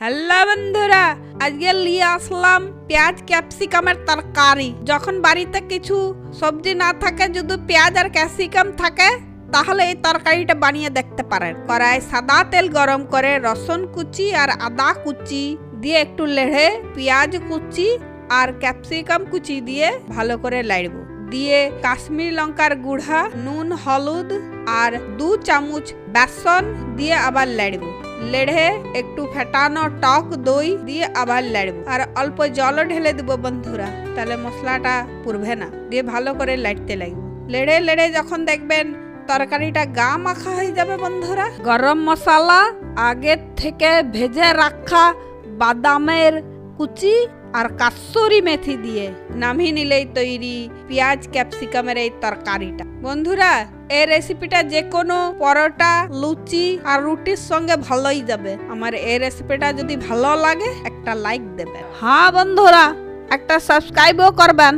Hello বন্ধুরা, আজকে নিয়ে আসলাম পেঁয়াজ ক্যাপসিকামের তরকারি। যখন বাড়িতে কিছু সবজি না থাকে, যদি পেঁয়াজ আর ক্যাপসিকাম থাকে, তাহলে এই তরকারিটা বানিয়ে দেখতে পারেন। কড়াই সাদা তেল গরম করে রসুন কুচি আর আদা কুচি দিয়ে একটু লেড়ে পেঁয়াজ কুচি আর ক্যাপসিকাম কুচি দিয়ে ভালো করে লাড়ব। দিয়ে কাশ্মীর লঙ্কার গুঁড়া, নুন, হলুদ আর দু চামচ বেসন দিয়ে আবার লাড়ব। লেড়ে একটু ফেটানো টক দই দিয়ে আবার লাড়ব। আর অল্প জল ঢেলে দেব বন্ধুরা, তাহলে মশলাটা পুরবে না। দিয়ে ভালো করে লাড়তে লাগবে। লেড়ে লেড়ে যখন দেখবেন তরকারিটা গা মাখা হয়ে যাবে বন্ধুরা, গরম মশলা, আগের থেকে ভেজে রাখা বাদামের কুচি আর কাসুরি মেথি দিয়ে নামিয়ে নিলেই তৈরি পেঁয়াজ ক্যাপসিকামের এই তরকারিটা। বন্ধুরা এই রেসিপিটা যে কোনো পরোটা, লুচি আর রুটির সঙ্গে ভালোই যাবে। আমার এই রেসিপিটা যদি ভালো লাগে, একটা লাইক দেবেন। হ্যাঁ বন্ধুরা, একটা সাবস্ক্রাইবও করবেন।